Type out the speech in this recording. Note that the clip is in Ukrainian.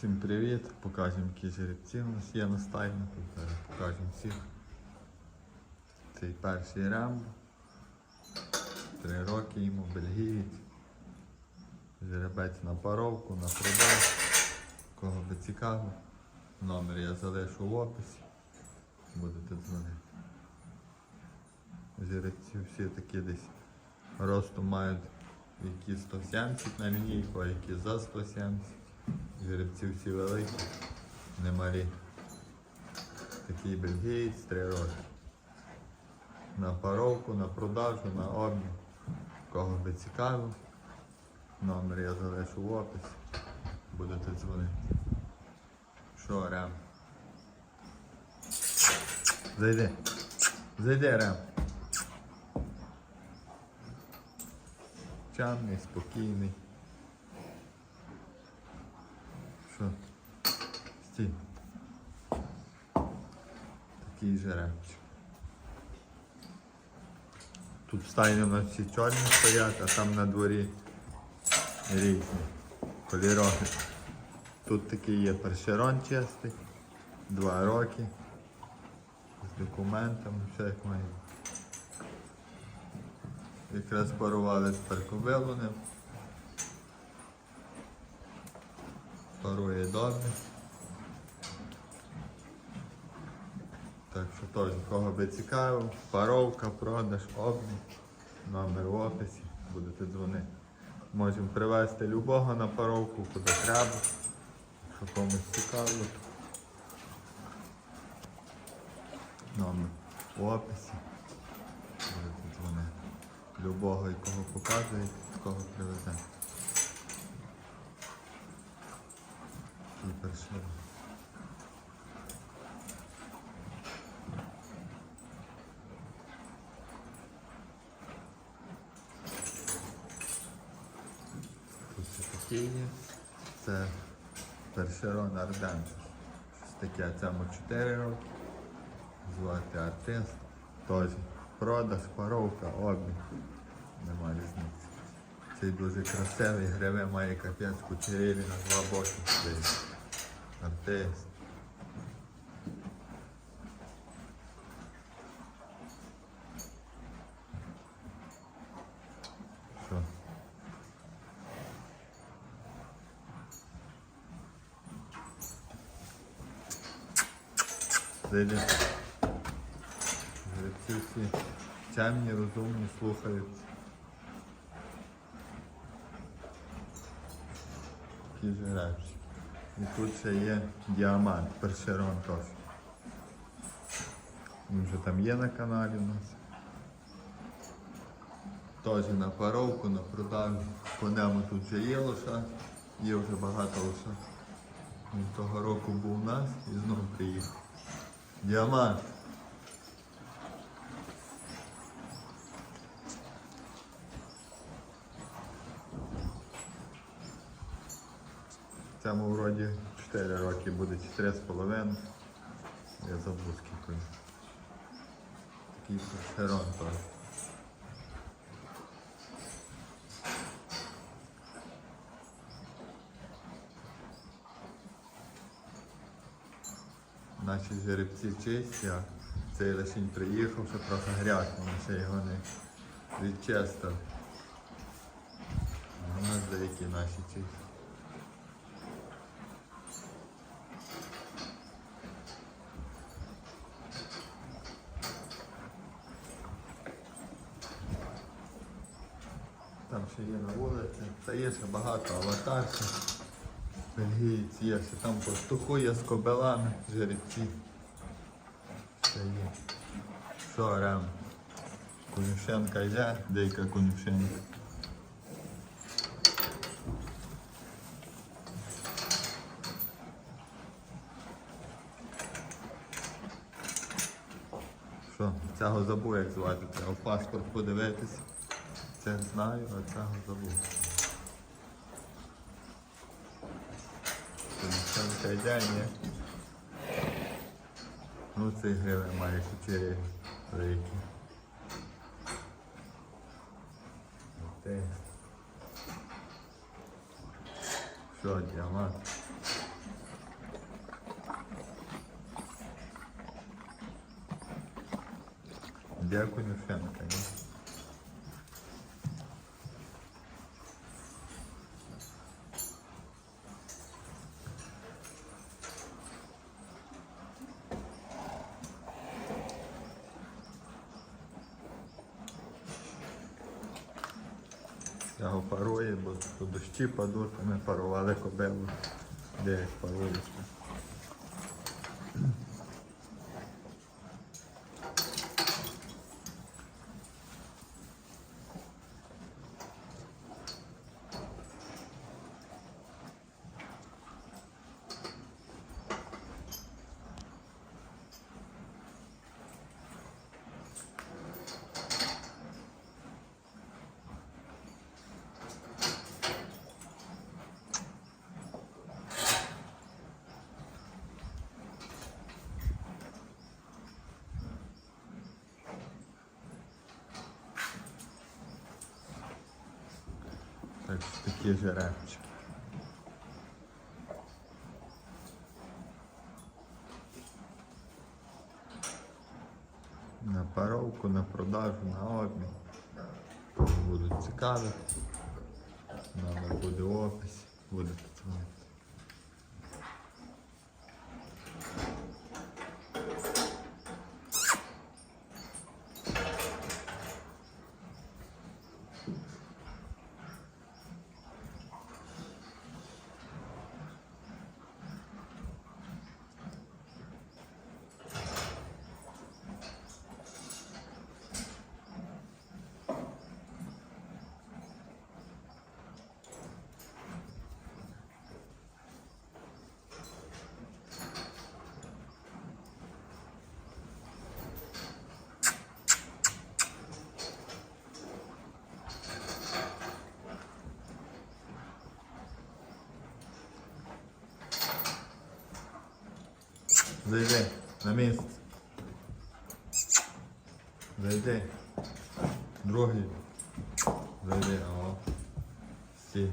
Всім привіт! Покажемо, які жеребці у нас є на стайні. Покажемо всіх. Цей перший рембо. Три роки йому бельгієць. Жеребець на паровку, на продаж. Кого би цікаво. Номер я залишу в описі. Будете дзвонити. Жеребці всі такі десь росту мають які 170 на лінійку, а які за 170. Жеребці всі великі, немалі. Такий бельгієць, три роки. На паровку, на продажу, на обмін. Кого би цікаво. Номер я залишу в описі. Будете дзвонити. Що, Рем? Зайди. Зайди, Рем. Чамний, спокійний. Що? Стій. Такий жеребчик. Тут в стайні у нас всі чорні стоять, а там на дворі різні кольорові. Тут такий є першерон чистий, два роки. З документами, все як має. Якраз парували тепер кобилу ним. Парує добре. Так що теж, кого би цікаво, паровка, продаж, обмін, номер в описі, будете дзвонити. Можемо привезти любого на паровку, куди треба, якщо комусь цікаво. Номер в описі. Будете дзвонити. Любого, якого показуєте, такого привеземо. Ще такі є. Це першерон Арден. Щось таке, цьому 4 роки. Звати артист. Теж продаж, паровка, обмін. Нема різниці. Цей дуже красивий, гриве має капець кучерілі на два боки. Артист. Що? Зайди. Жеребці всі чемні, розумні, слухаються. Такі жеребці. І тут ще є діамант, першерон теж. Він вже там є на каналі у нас. Теж на паровку, на продажу. По тут вже є лоша, є вже багато лоша. Він того року був у нас і знову приїхав. Діамант. Цьому вроді 4 роки буде 4,5. Я забув скільки. Такий першерон теж. Наші жеребці чисті, а цей лишень приїхав, що трохи грязно, ще його не відчистив. У нас деякі наші чисті. Там ще є на вулиці. Та є ще багато аватарців. Бельгійці є, ще там пастухує з кобелами, жеребці. Ще є. Що, Рем? Конюшенка йде, дейка конюшенка. Що, цього забув, як звати. Треба паспорт подивитись. Це знаю, а цього забув. Це йде, ні? Ну цей гриве має чотири рейки. Що, діамант? Дякую, Фенка. Його парує, бо дощі падуть, ми парували кобелу, Де парується. Такі жеребчики. На паровку, на продажу, на обмін. Будуть цікаві. Номер буде в описі, будете. Зайди на місце. Зайди. Другий. Зайди, о. Стій.